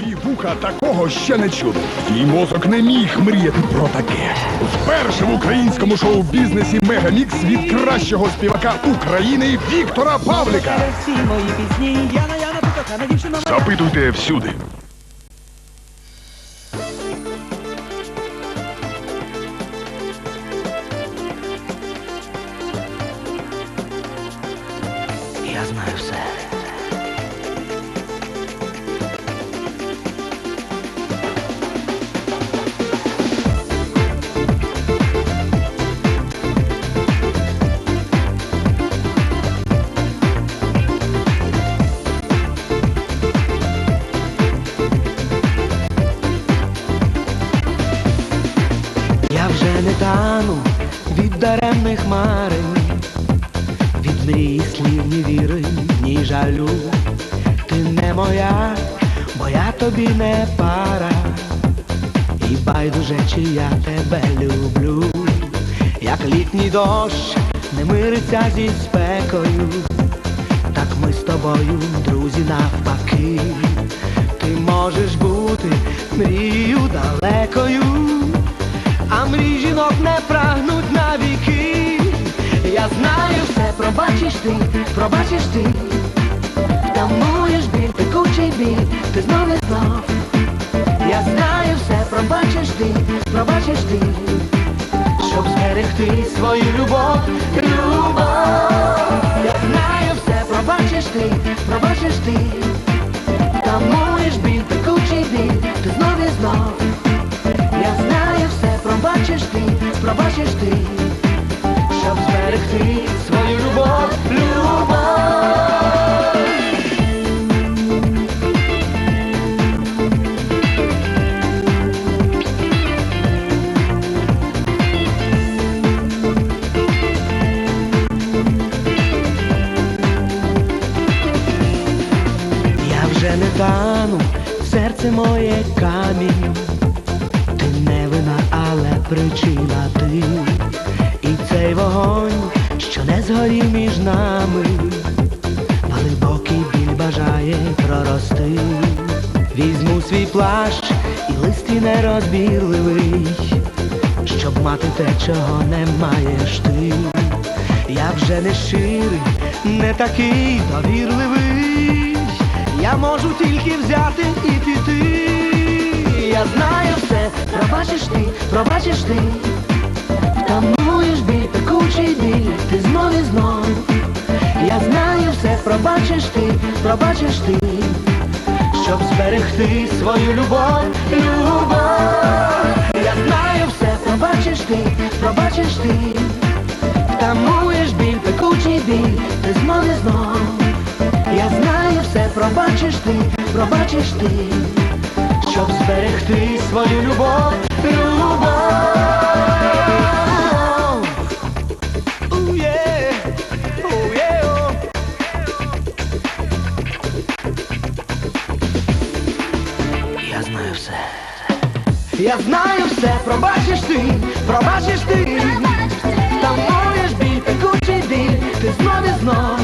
Твої вуха такого ще не чули. Твій мозок не міг мріяти про таке. Вперше в українському шоу-бізнесі Мегамікс від кращого співака України Віктора Павліка. Мої. Запитуйте всюди. Я знаю все. Вже не тану від даремних марень, від мрій слів ні віри, ні жалю. Ти не моя, бо я тобі не пара. І байдуже, чи я тебе люблю, як літній дощ не мириться зі спекою, так ми з тобою, друзі, навпаки. Ти можеш бути мрією далекою, пробачиш ти, пробачиш ти, втамуєш біль, пекучий біль, ти знов і знов. Я знаю все, пробачиш ти, пробачиш ти, щоб зберегти свою любов, любов. Я знаю все, пробачиш ти, пробачиш ти, втамуєш біль, пекучий біль, ти знов і знов. Я знаю все, пробачиш ти, пробачиш ти, щоб зберегти не тану, серце моє камінь. Ти не вина, але причина ти. І цей вогонь, що не згорів між нами, глибокий біль бажає прорости. Візьму свій плащ і лист і нерозбірливий, щоб мати те, чого не маєш ти. Я вже не щирий, не такий довірливий. Я можу тільки взяти і піти. Я знаю все, пробачиш ти, пробачиш ти. Втамуєш біль, пекучий біль, пробачиш ти, пробачиш ти, щоб зберегти свою любов, любов. Я знаю все, пробачиш ти, пробачиш ти. Втамуєш біль, пекучий біль, ти знов і знов. Я знаю все, пробачиш ти, пробачиш ти, щоб зберегти свою любов, любов. Я знаю все, пробачиш ти, пробачиш ти. Тамуєш біль, пекучий біль, ти знов і знов.